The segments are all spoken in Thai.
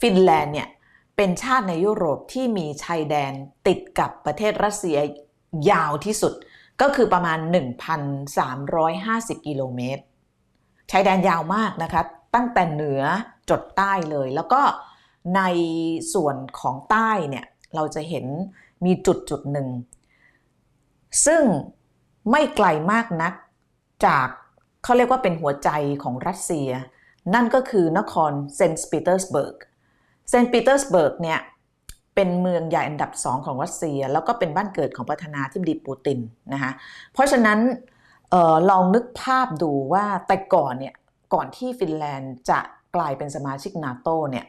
ฟินแลนด์เนี่ยเป็นชาติในยุโรปที่มีชายแดนติดกับประเทศรัสเซียยาวที่สุด ก็คือประมาณ 1,350 กิโลเมตร ชายแดนยาวมากนะคะ ตั้งแต่เหนือจดใต้เลย แล้วก็ในส่วนของใต้เนี่ย เราจะเห็นมีจุดจุดหนึ่ง ซึ่งไม่ไกลมากนักจากเขาเรียกว่าเป็นหัวใจของรัสเซีย นั่นก็คือนครเซนต์ปีเตอร์สเบิร์ก เซนต์ปีเตอร์สเบิร์กเนี่ยเป็นเมืองใหญ่อันดับสองของรัสเซีย แล้วก็เป็นบ้านเกิดของประธานาธิบดีปูตินนะคะเพราะฉะนั้นออลองนึกภาพดูว่าแต่ก่อนเนี่ยก่อนที่ฟินแลนด์จะกลายเป็นสมาชิกนาโตเนี่ย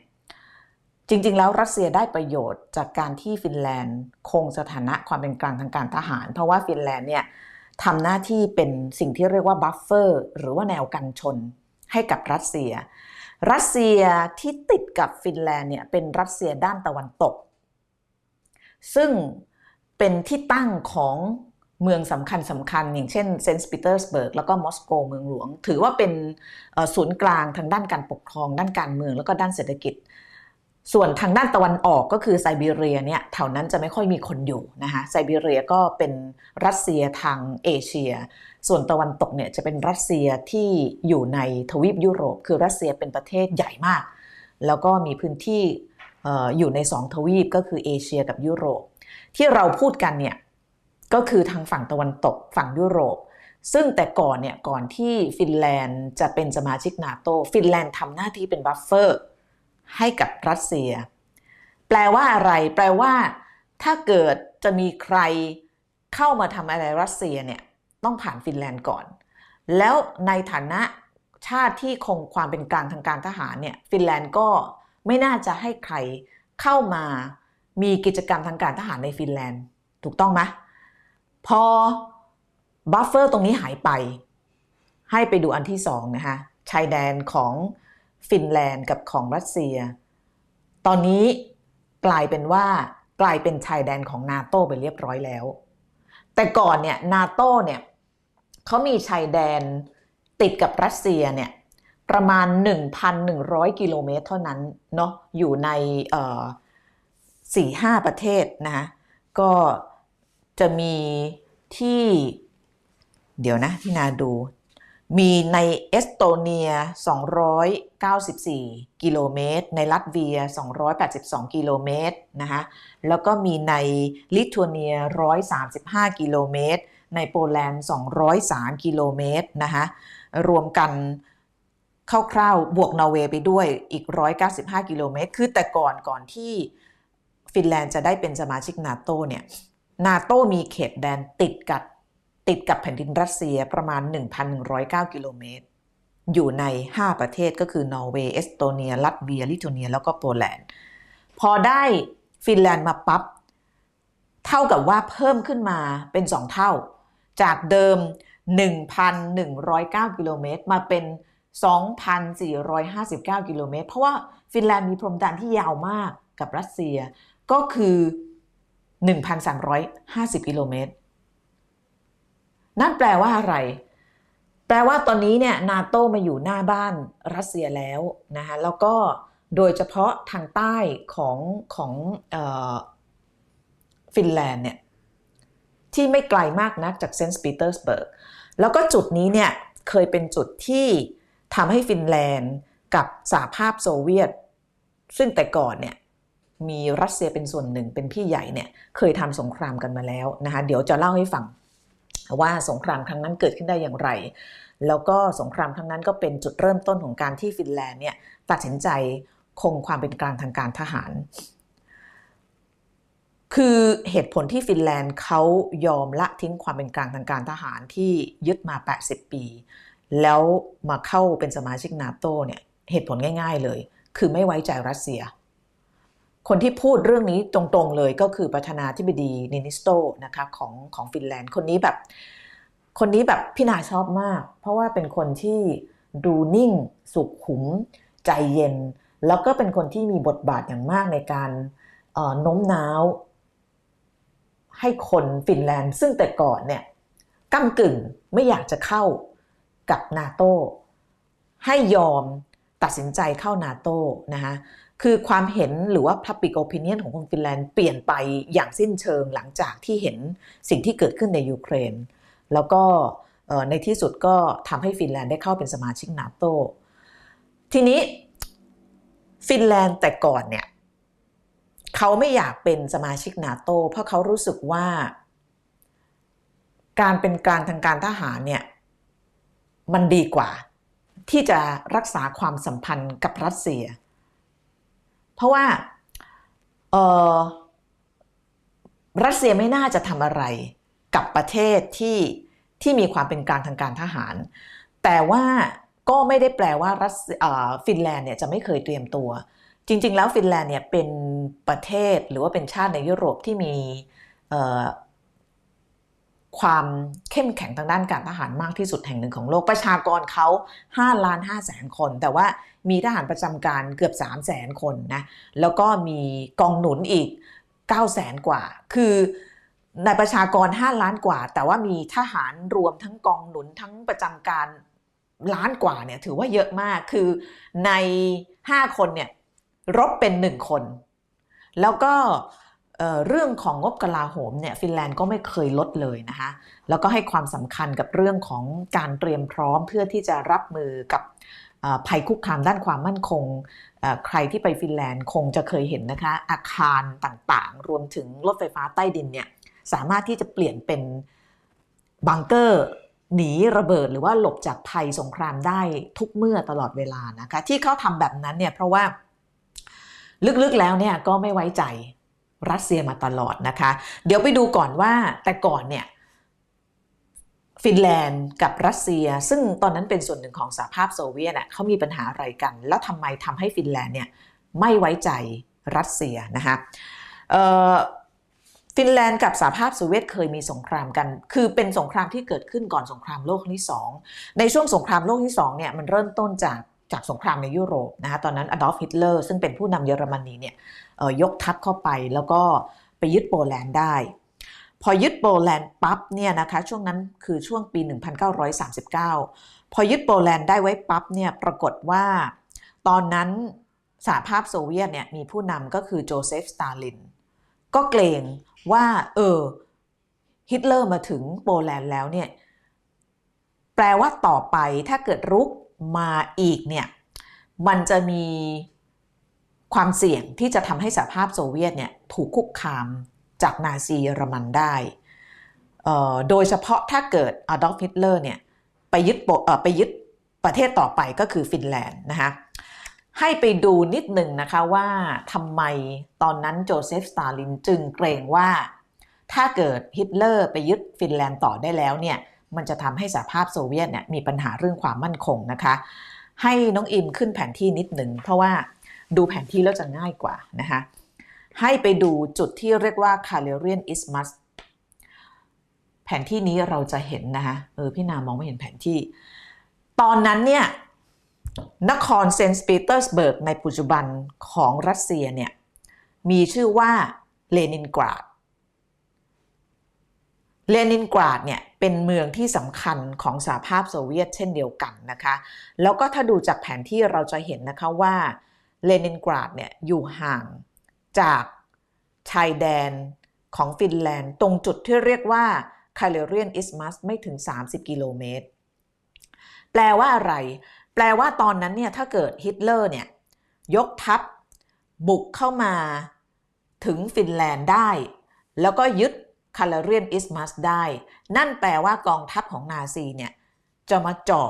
จริง ๆ แล้วรัสเซียได้ประโยชน์จากการที่ฟินแลนด์คงสถานะความเป็นกลางทางการทหาร เพราะว่าฟินแลนด์เนี่ยทำหน้าที่เป็นสิ่งที่เรียกว่าบัฟเฟอร์หรือว่าแนวกันชนให้กับรัสเซีย รัสเซียที่ติดกับฟินแลนด์เนี่ยเป็นรัสเซียด้านตะวันตก ซึ่งเป็นที่ตั้งของเมืองสำคัญสำคัญอย่างเช่นเซนต์ปีเตอร์สเบิร์กแล้วก็มอสโกเมืองหลวง ถือว่าเป็นศูนย์กลางทางด้านการปกครอง ด้านการเมืองแล้วก็ด้านเศรษฐกิจ ส่วนทางด้านตะวันออกก็คือไซบีเรียเนี่ยแถวนั้นจะไม่ค่อยมีคนอยู่นะคะไซบีเรียก็เป็นรัสเซียทางเอเชีย ส่วนตะวันตกเนี่ยจะเป็นรัสเซียที่อยู่ในทวีปยุโรป คือรัสเซียเป็นประเทศใหญ่มาก แล้วก็มีพื้นที่อยู่ในสองทวีปก็คือเอเชียกับยุโรป ที่เราพูดกันเนี่ยก็คือทางฝั่งตะวันตกฝั่งยุโรป ซึ่งแต่ก่อนเนี่ยก่อนที่ฟินแลนด์จะเป็นสมาชิกนาโตฟินแลนด์ทำหน้าที่เป็นบัฟเฟอร์ ให้กับรัสเซีย แปลว่าอะไร แปลว่า ถ้าเกิดจะมีใครเข้ามาทำอะไรรัสเซียเนี่ยต้องผ่านฟินแลนด์ก่อน แล้วในฐานะชาติที่คงความเป็นกลางทางการทหารเนี่ยฟินแลนด์ก็ไม่น่าจะให้ใครเข้ามามีกิจกรรมทางการทหารในฟินแลนด์ ถูกต้องไหมพอบัฟเฟอร์ตรงนี้หายไป ให้ไปดูอันที่สองนะคะชายแดนของ ฟินแลนด์กับของรัสเซีย ตอนนี้กลายเป็นว่ากลายเป็นชายแดนของนาโตไปเรียบร้อยแล้ว แต่ก่อนเนี่ยนาโตเนี่ยเขามีชายแดนติดกับรัสเซียเนี่ยประมาณ 1,100 กิโลเมตรเท่านั้นเนาะอยู่ในสี่ห้าประเทศนะคะก็จะมีที่เดี๋ยวนะที่นาดู มีในเอสโตเนีย 294 กิโลเมตร ในลัตเวีย 282 กิโลเมตรนะคะแล้วก็มีในลิทัวเนีย 135 กิโลเมตร ในโปแลนด์ 203 กิโลเมตรนะคะรวมกันคร่าวๆ บวกนอร์เวย์ไปด้วยอีก 195 กิโลเมตร คือแต่ก่อนก่อนที่ฟินแลนด์จะได้เป็นสมาชิกนาโตเนี่ยนาโตมีเขตแดนติดกับ ติดกับแผ่นดินรัสเซียประมาณ 1,109 กิโลเมตร อยู่ใน 5 ประเทศก็คือนอร์เวย์เอสโตเนีย ลัตเวีย ลิทัวเนีย แล้วก็โปแลนด์ พอได้ฟินแลนด์มาปับ๊บ เท่ากับว่าเพิ่มขึ้นมาเป็น 2 เท่า จากเดิม 1,109 กิโลเมตร มาเป็น 2,459 กิโลเมตร เพราะว่าฟินแลนด์มีพรมแดนที่ยาวมากกับรัสเซีย ก็คือ 1,350 กิโลเมตร นั่นแปลว่าอะไร แปลว่าตอนนี้เนี่ยนาโตมาอยู่หน้าบ้านรัสเซียแล้วนะคะแล้วก็โดยเฉพาะทางใต้ของของฟินแลนด์เนี่ยที่ไม่ไกลมากนักจากเซนต์ปีเตอร์สเบิร์กแล้วก็จุดนี้เนี่ยเคยเป็นจุดที่ทำให้ฟินแลนด์กับสหภาพโซเวียต ซึ่งแต่ก่อนเนี่ยมีรัสเซียเป็นส่วนหนึ่งเป็นพี่ใหญ่เนี่ยเคยทำสงครามกันมาแล้วนะคะเดี๋ยวจะเล่าให้ฟัง ว่าสงครามครั้งนั้นเกิดขึ้นได้อย่างไร แล้วก็สงครามครั้งนั้นก็เป็นจุดเริ่มต้นของการที่ฟินแลนด์เนี่ยตัดสินใจคงความเป็นกลางทางการทหาร คือเหตุผลที่ฟินแลนด์เขายอมละทิ้งความเป็นกลางทางการทหารที่ยึดมา 80 ปี แล้วมาเข้าเป็นสมาชิกนาโตเนี่ยเหตุผลง่าย ๆเลย คือไม่ไว้ใจรัสเซีย คนที่พูดเรื่องนี้ตรงๆเลยก็คือประธานาธิบดีนินิสโตนะคะของของฟินแลนด์คนนี้แบบ คนนี้แบบพี่นาชอบมาก เพราะว่าเป็นคนที่ดูนิ่ง สุขุม ใจเย็น แล้วก็เป็นคนที่มีบทบาทอย่างมากในการโน้มน้าว ให้คนฟินแลนด์ ซึ่งแต่ก่อนเนี่ยก้ากึ่งไม่อยากจะเข้ากับนาโตให้ยอมตัดสินใจเข้านาโตนะคะ คือความเห็นหรือว่า public opinion ของคนฟินแลนด์เปลี่ยนไปอย่างสิ้นเชิงหลังจากที่เห็นสิ่งที่เกิดขึ้นในยูเครน แล้วก็ในที่สุดก็ทำให้ฟินแลนด์ได้เข้าเป็นสมาชิกนาโตทีนี้ฟินแลนด์แต่ก่อนเนี่ยเขาไม่อยากเป็นสมาชิกนาโตเพราะเขารู้สึกว่า การเป็นกลางทางการทหารเนี่ยมันดีกว่าที่จะรักษาความสัมพันธ์กับรัสเซีย เพราะว่าเออรัสเซียไม่น่าจะทำอะไรกับประเทศที่ที่มีความเป็นกลางทางการทหาร แต่ว่าก็ไม่ได้แปลว่ารัสฟินแลนด์เนี่ยจะไม่เคยเตรียมตัว จริง ๆ แล้วฟินแลนด์เนี่ยเป็นประเทศหรือว่าเป็นชาติในยุโรปที่มี ความเข้มแข็งทางด้านการทหารมากที่สุดแห่งหนึ่งของโลกประชากรเขา5ล้าน5แสนคน แต่ว่ามีทหารประจำการเกือบ3แสนคนนะแล้วก็มีกองหนุนอีก9แสนกว่า คือในประชากร 5 ล้านกว่า แต่ว่ามีทหารรวมทั้งกองหนุนทั้งประจำการล้านกว่าเนี่ยถือว่าเยอะมากคือใน 5 คนเนี่ยรบเป็น 1 คน แล้วก็ เรื่องของงบกลาโหมเนี่ยฟินแลนด์ก็ไม่เคยลดเลยนะคะแล้วก็ให้ความสำคัญกับเรื่องของการเตรียมพร้อมเพื่อที่จะรับมือกับภัยคุกคามด้านความมั่นคง ใครที่ไปฟินแลนด์คงจะเคยเห็นนะคะอาคารต่างๆ รวมถึงรถไฟฟ้าใต้ดินเนี่ยสามารถที่จะเปลี่ยนเป็นบังเกอร์หนีระเบิดหรือว่าหลบจากภัยสงครามได้ทุกเมื่อตลอดเวลานะคะที่เขาทำแบบนั้นเนี่ยเพราะว่าลึกๆแล้วเนี่ยก็ไม่ไว้ใจ รัสเซียมาตลอดนะคะ เดี๋ยวไปดูก่อนว่าแต่ก่อนเนี่ยฟินแลนด์กับรัสเซีย ซึ่งตอนนั้นเป็นส่วนหนึ่งของสหภาพโซเวียตเขามีปัญหาอะไรกัน แล้วทำไมทำให้ฟินแลนด์เนี่ยไม่ไว้ใจรัสเซียนะคะฟินแลนด์กับสหภาพโซเวียตเคยมีสงครามกัน คือเป็นสงครามที่เกิดขึ้นก่อนสงครามโลกครั้งที่สองในช่วงสงครามโลกที่สองเนี่ยมันเริ่มต้นจากจากสงครามในยุโรปนะคะตอนนั้นอดอล์ฟฮิตเลอร์ซึ่งเป็นผู้นำเยอรมนีเนี่ย ยกทัพเข้าไปแล้วก็ไปยึดโปแลนด์ได้ พอยึดโปแลนด์ปั๊บเนี่ยนะคะช่วงนั้นคือช่วงปี 1939 พอยึดโปแลนด์ได้ไว้ปั๊บเนี่ยปรากฏว่าตอนนั้นสหภาพโซเวียตเนี่ยมีผู้นำก็คือโจเซฟสตาลิน ก็เกรงว่าเออฮิตเลอร์มาถึงโปแลนด์แล้วเนี่ยแปลว่าต่อไปถ้าเกิดรุกมาอีกเนี่ยมันจะมี ความเสี่ยงที่จะทำให้สหภาพโซเวียตเนี่ยถูกคุกคามจากนาซีเยอรมันได้ โดยเฉพาะถ้าเกิดอดอล์ฟฮิตเลอร์เนี่ยไปยึดปเอ่อไปยึดประเทศต่อไปก็คือฟินแลนด์นะคะให้ไปดูนิดหนึ่งนะคะว่าทำไมตอนนั้นโจเซฟสตาลินจึงเกรงว่า ถ้าเกิดฮิตเลอร์ไปยึดฟินแลนด์ต่อได้แล้วเนี่ยมันจะทำให้สหภาพโซเวียตเนี่ยมีปัญหาเรื่องความมั่นคงนะคะ ให้น้องอิมขึ้นแผนที่นิดหนึ่งเพราะว่า ดูแผนที่แล้วจะง่ายกว่านะคะให้ไปดูจุดที่เรียกว่า c a l e r i a n Isthmus แผนที่นี้เราจะเห็นนะคะเออพี่นามองไม่เห็นแผนที่ ตอนนั้นเนี่ยนครเซนต์ปีเตอร์สเบิร์กในปัจจุบันของรัสเซียเนี่ยมีชื่อว่าเลนินกราด เลนินกราดเนี่ยเป็นเมืองที่สำคัญของสหภาพโซเวียตเช่นเดียวกันนะคะ แล้วก็ถ้าดูจากแผนที่เราจะเห็นนะคะว่า เลนินกราดเนี่ยอยู่ห่างจากชายแดนของฟินแลนด์ ตรงจุดที่เรียกว่าคาเลเรียนอิสมัสไม่ถึง 30 กิโลเมตร แปลว่าอะไร แปลว่าตอนนั้นเนี่ยถ้าเกิดฮิตเลอร์เนี่ยยกทัพบุกเข้ามาถึงฟินแลนด์ได้ แล้วก็ยึดคาเลเรียนอิสมัสได้ นั่นแปลว่ากองทัพของนาซีเนี่ยจะมาจ่อ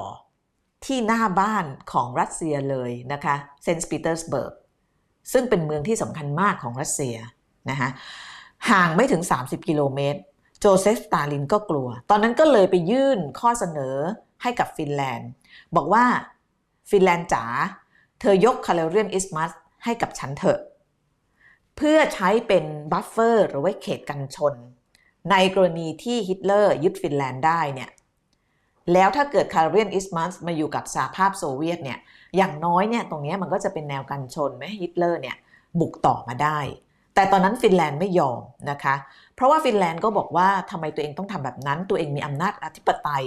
ที่หน้าบ้านของรัสเซียเลยนะคะเซนต์ปีเตอร์สเบิร์กซึ่งเป็นเมืองที่สำคัญมากของรัสเซียนะคะห่างไม่ถึง 30 กิโลเมตร โจเซฟสตาลินก็กลัว ตอนนั้นก็เลยไปยื่นข้อเสนอให้กับฟินแลนด์ บอกว่าฟินแลนด์จ๋าเธอยกคาเลเรียนอิสมัสให้กับฉันเถอะ เพื่อใช้เป็นบัฟเฟอร์หรือว่าเขตกันชน ในกรณีที่ฮิตเลอร์ยึดฟินแลนด์ได้เนี่ย แล้วถ้าเกิดคาร์เรียนอิสมัสมาอยู่กับสหภาพโซเวียตเนี่ยอย่างน้อยเนี่ยตรงนี้มันก็จะเป็นแนวกันชนไม่ให้ฮิตเลอร์เนี่ยบุกต่อมาได้ แต่ตอนนั้นฟินแลนด์ไม่ยอมนะคะ เพราะว่าฟินแลนด์ก็บอกว่าทำไมตัวเองต้องทำแบบนั้น ตัวเองมีอำนาจอธิปไตย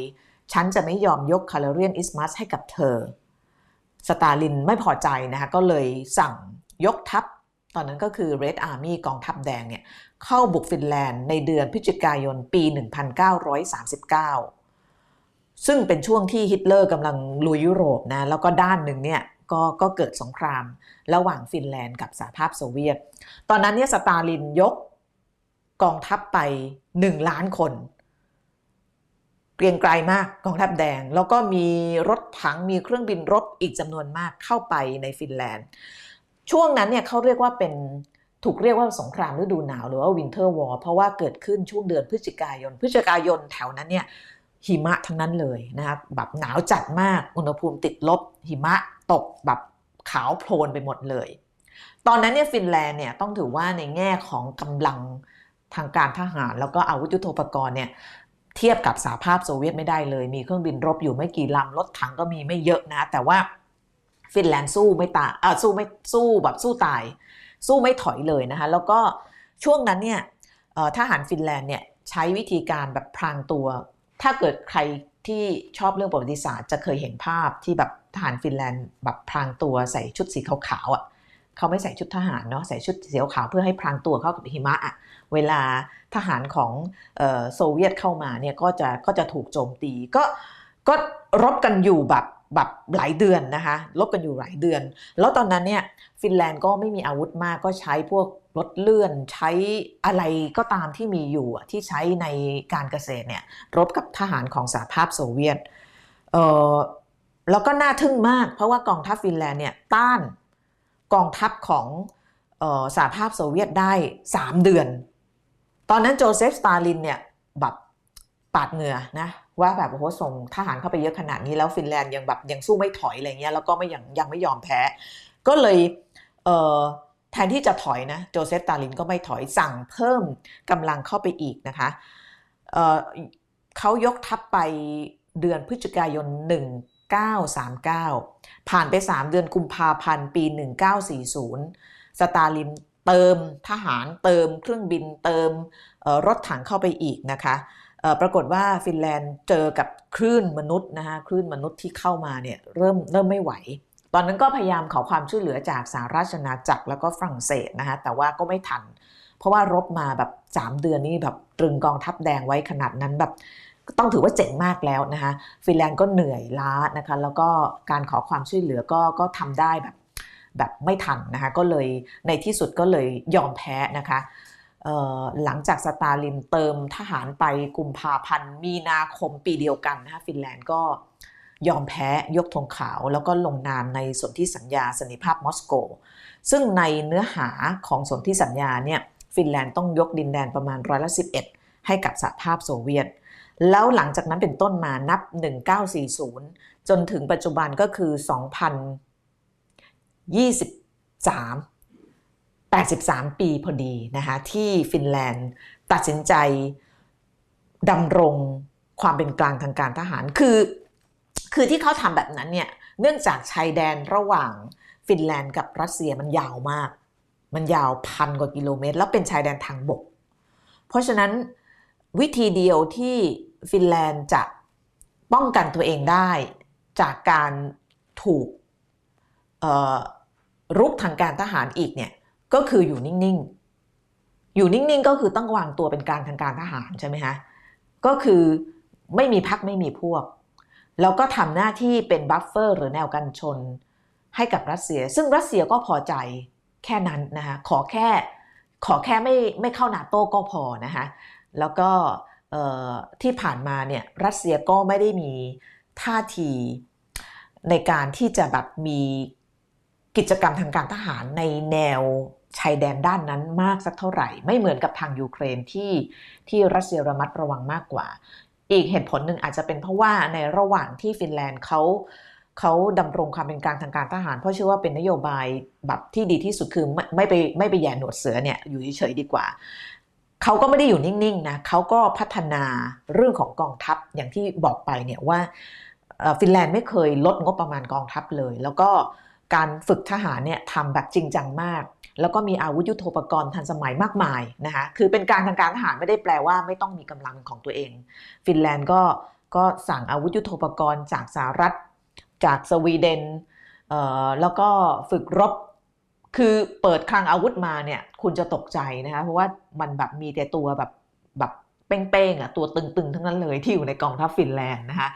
ฉันจะไม่ยอมยกคาร์เรียนอิสมัสให้กับเธอ สตาลินไม่พอใจนะคะก็เลยสั่งยกทัพตอนนั้นก็คือ Red Army กองทัพแดงเนี่ยเข้าบุกฟินแลนด์ในเดือนพฤศจิกายนปี 1939 ซึ่งเป็นช่วงที่ฮิตเลอร์กำลังลุยยุโรปนะแล้วก็ด้านหนึ่งเนี่ยก็ก็เกิดสงครามระหว่างฟินแลนด์กับสหภาพโซเวียต ตอนนั้นเนี่ยสตาลินยกกองทัพไป 1 ล้านคน เกรียงไกรมากกองทัพแดง แล้วก็มีรถถังมีเครื่องบินรบอีกจำนวนมากเข้าไปในฟินแลนด์ ช่วงนั้นเนี่ยเขาเรียกว่าเป็นถูกเรียกว่าสงครามฤดูหนาวหรือว่าวินเทอร์วอร์เพราะว่าเกิดขึ้นช่วงเดือนพฤศจิกายน พฤศจิกายนแถวนั้นเนี่ย หิมะทั้งนั้นเลยนะครับแบบหนาวจัดมากอุณหภูมิติดลบ หิมะตกแบบขาวโพลนไปหมดเลย ตอนนั้นเนี่ยฟินแลนด์เนี่ยต้องถือว่าในแง่ของกำลังทางการทหาร แล้วก็อาวุธยุทโธปกรณ์เนี่ยเทียบกับสหภาพโซเวียตไม่ได้เลย มีเครื่องบินรบอยู่ไม่กี่ลำรถถังก็มีไม่เยอะนะ แต่ว่าฟินแลนด์สู้ไม่ตายอ่าสู้ไม่สู้แบบสู้ตาย สู้ไม่ถอยเลยนะคะ แล้วก็ช่วงนั้นเนี่ยทหารฟินแลนด์เนี่ยใช้วิธีการแบบพรางตัว ถ้าเกิดใครที่ชอบเรื่องประวัติศาสตร์จะเคยเห็นภาพที่แบบทหารฟินแลนด์แบบพรางตัวใส่ชุดสีขาวๆอะเขาไม่ใส่ชุดทหารเนาะใส่ชุดสีขาวเพื่อให้พรางตัวเข้ากับหิมะอะเวลาทหารของโซเวียตเข้ามาเนี่ยก็จะก็จะถูกโจมตีก็ก็รบกันอยู่แบบ แบบหลายเดือนนะคะลบกันอยู่หลายเดือน แล้วตอนนั้นเนี่ยฟินแลนด์ก็ไม่มีอาวุธมากก็ใช้พวกรถเลื่อนใช้อะไรก็ตามที่มีอยู่ที่ใช้ในการเกษตรเนี่ยรบกับทหารของสหภาพโซเวียตเออแล้วก็น่าทึ่งมาก เพราะว่ากองทัพฟินแลนด์เนี่ยต้านกองทัพของสหภาพโซเวียตได้ 3 เดือน ตอนนั้นโจเซฟสตาลินเนี่ยแบบ ปาดเหงื่อนะว่าแบบโอ้โหส่งทหารเข้าไปเยอะขนาดนี้แล้วฟินแลนด์ยังแบบยังสู้ไม่ถอยอะไรเงี้ยแล้วก็ไม่ยังยังไม่ยอมแพ้ ก็เลยเแทนที่จะถอยนะโจเซฟตาลินก็ไม่ถอยสั่งเพิ่มกำลังเข้าไปอีกนะคะเเขายกทัพไปเดือนพฤศจิกายน 1939 ผ่านไป 3 เดือนกุมภาพันธ์ปี 1940 สตาลินเติมทหารเติมเครื่องบินเติมรถถังเข้าไปอีกนะคะ ปรากฏว่าฟินแลนด์เจอกับคลื่นมนุษย์นะคะคลื่นมนุษย์ที่เข้ามาเนี่ยเริ่มเริ่มไม่ไหว ตอนนั้นก็พยายามขอความช่วยเหลือจากสหราชอาณาจักรแล้วก็ฝรั่งเศสนะคะแต่ว่าก็ไม่ทัน เพราะว่ารบมาแบบ 3 เดือนนี่แบบตรึงกองทัพแดงไว้ขนาดนั้นแบบต้องถือว่าเจ๋งมากแล้วนะคะฟินแลนด์ก็เหนื่อยล้านะคะแล้วก็การขอความช่วยเหลือก็ก็ทำได้แบบแบบไม่ทันนะคะก็เลยในที่สุดก็เลยยอมแพ้นะคะ หลังจากสตาลินเติมทหารไปกุมภาพันธ์มีนาคมปีเดียวกันนะคะฟินแลนด์ก็ยอมแพ้ยกธงขาว แล้วก็ลงนามในสนธิสัญญาสันนิภาพมอสโก ซึ่งในเนื้อหาของสนธิสัญญาเนี่ยฟินแลนด์ต้องยกดินแดนประมาณร้อยละ11ให้กับสหภาพโซเวียต แล้วหลังจากนั้นเป็นต้นมานับ 1940 จนถึงปัจจุบันก็คือ 2023 83 ปีพอดีนะคะที่ฟินแลนด์ตัดสินใจดำรงความเป็นกลางทางการทหาร คือ คือที่เขาทำแบบนั้นเนี่ย เนื่องจากชายแดนระหว่างฟินแลนด์กับรัสเซียมันยาวมาก มันยาวพันกว่ากิโลเมตร แล้วเป็นชายแดนทางบก เพราะฉะนั้นวิธีเดียวที่ฟินแลนด์จะป้องกันตัวเองได้จากการถูกรุกทางการทหารอีกเนี่ย ก็คืออยู่นิ่งๆ อยู่นิ่งๆ ก็คือต้องวางตัวเป็นการทางการทหารใช่ไหมคะก็คือไม่มีพักไม่มีพวก แล้วก็ทำหน้าที่เป็นบัฟเฟอร์หรือแนวกันชนให้กับรัสเซีย ซึ่งรัสเซียก็พอใจแค่นั้นนะคะขอแค่ขอแค่ไม่ไม่เข้านาโต้ก็พอนะคะแล้วก็ที่ผ่านมาเนี่ยรัสเซียก็ไม่ได้มีท่าทีในการที่จะแบบมีกิจกรรมทางการทหารในแนว ชายแดนด้านนั้นมากสักเท่าไหร่ ไม่เหมือนกับทางยูเครนที่ที่รัสเซียระมัดระวังมากกว่า อีกเหตุผลหนึ่งอาจจะเป็นเพราะว่าในระหว่างที่ฟินแลนด์เขาเขาดำรงความเป็นกลางทางการทหาร เพราะเชื่อว่าเป็นนโยบายแบบที่ดีที่สุดคือไม่ไม่ไปไม่ไปแย่หนวดเสือเนี่ยอยู่เฉยๆดีกว่าเขาก็ไม่ได้อยู่นิ่งๆนะเขาก็พัฒนาเรื่องของกองทัพอย่างที่บอกไปเนี่ยว่าฟินแลนด์ไม่เคยลดงบประมาณกองทัพเลย แล้วก็การฝึกทหารเนี่ยทำแบบจริงจังมาก แล้วก็มีอาวุธยุโทโธปกรณ์ทันสมัยมากมายนะคะคือเป็นการทางการทหารไม่ได้แปลว่าไม่ต้องมีกำลังของตัวเอง ฟินแลนด์ก็ก็สั่งอาวุธยุโทโธปกรณ์จากสหรัฐจากสวีเดนเอ่อแล้วก็ฝึกรบคือเปิดคลังอาวุธมาเนี่ยคุณจะตกใจนะคะเพราะว่ามันแบบมีแต่ตัวแบบแบบเป้งๆอะตัวตึงๆ ทั้งนั้นเลยที่อยู่ในกองทัพฟินแลนด์นะคะ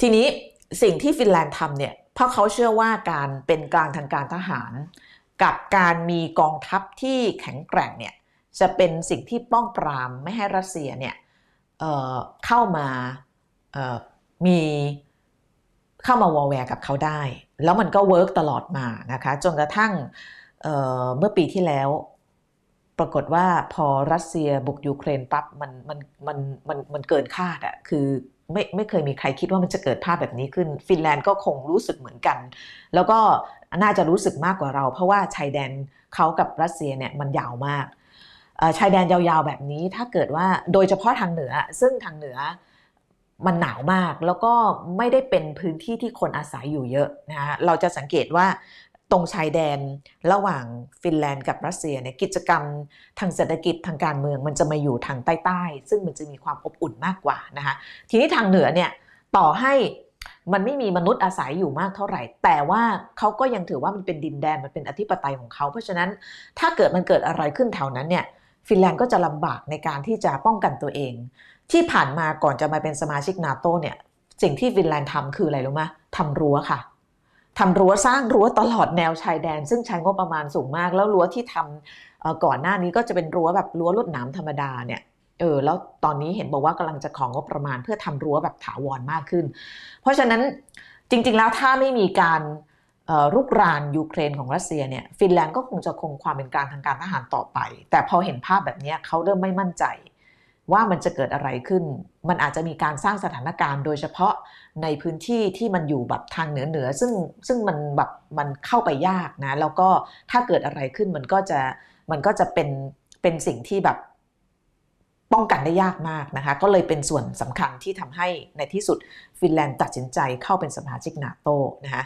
ทีนี้สิ่งที่ฟินแลนด์ทำเนี่ย เพราะเขาเชื่อว่าการเป็นกลางทางการทหาร กับการมีกองทัพที่แข็งแกร่งเนี่ยจะเป็นสิ่งที่ป้องปรามไม่ให้รัสเซียเนี่ยเเข้ามามีเข้ามาวอลแวร์กับเขาได้ แล้วมันก็เวิร์กตลอดมานะคะจนกระทั่งเเมื่อปีที่แล้ว ปรากฏว่าพอรัสเซียบุกยูเครนปั๊บมันมันมันมันมันเกินคาดอะคือ ไม่ไม่เคยมีใครคิดว่ามันจะเกิดภาพแบบนี้ขึ้น ฟินแลนด์ก็คงรู้สึกเหมือนกัน แล้วก็น่าจะรู้สึกมากกว่าเรา เพราะว่าชายแดนเขากับรัสเซียเนี่ยมันยาวมากชายแดนยาวๆแบบนี้ถ้าเกิดว่าโดยเฉพาะทางเหนือ ซึ่งทางเหนือมันหนาวมากแล้วก็ไม่ได้เป็นพื้นที่ที่คนอาศัยอยู่เยอะนะคะเราจะสังเกตว่า ตรงชายแดนระหว่างฟินแลนด์กับรัสเซียเนี่ยกิจกรรมทางเศรษฐกิจทางการเมืองมันจะมาอยู่ทางใต้ๆซึ่งมันจะมีความอบอุ่นมากกว่านะคะทีนี้ทางเหนือเนี่ยต่อให้มันไม่มีมนุษย์อาศัยอยู่มากเท่าไหร่ แต่ว่าเขาก็ยังถือว่ามันเป็นดินแดนมันเป็นอธิปไตยของเขา เพราะฉะนั้นถ้าเกิดมันเกิดอะไรขึ้นแถวนั้นเนี่ยฟินแลนด์ก็จะลำบากในการที่จะป้องกันตัวเอง ที่ผ่านมาก่อนจะมาเป็นสมาชิกนาโตเนี่ยสิ่งที่ฟินแลนด์ทำคืออะไรรู้ไหมทำรั้วค่ะ ทำรั้วสร้างรั้วตลอดแนวชายแดน ซึ่งใช้งบประมาณสูงมาก แล้วรั้วที่ทำก่อนหน้านี้ก็จะเป็นรั้วแบบรั้วลวดหนามธรรมดาเนี่ยเออแล้วตอนนี้เห็นบอกว่ากำลังจะของงบประมาณเพื่อทำรั้วแบบถาวรมากขึ้น เพราะฉะนั้นจริง ๆ แล้วถ้าไม่มีการรุกรานยูเครนของรัสเซียเนี่ยฟินแลนด์ก็คงจะคงความเป็นกลางทางการทหารต่อไป แต่พอเห็นภาพแบบนี้เขาเริ่มไม่มั่นใจ ว่ามันจะเกิดอะไรขึ้น มันอาจจะมีการสร้างสถานการณ์ โดยเฉพาะในพื้นที่ที่มันอยู่แบบทางเหนือเหนือซึ่งซึ่งมันแบบมันเข้าไปยากนะ แล้วก็ถ้าเกิดอะไรขึ้นมันก็จะมันก็จะเป็นเป็นสิ่งที่แบบป้องกันได้ยากมากนะคะ ก็เลยเป็นส่วนสำคัญที่ทำให้ในที่สุดฟินแลนด์ตัดสินใจเข้าเป็นสมาชิกนาโตนะคะ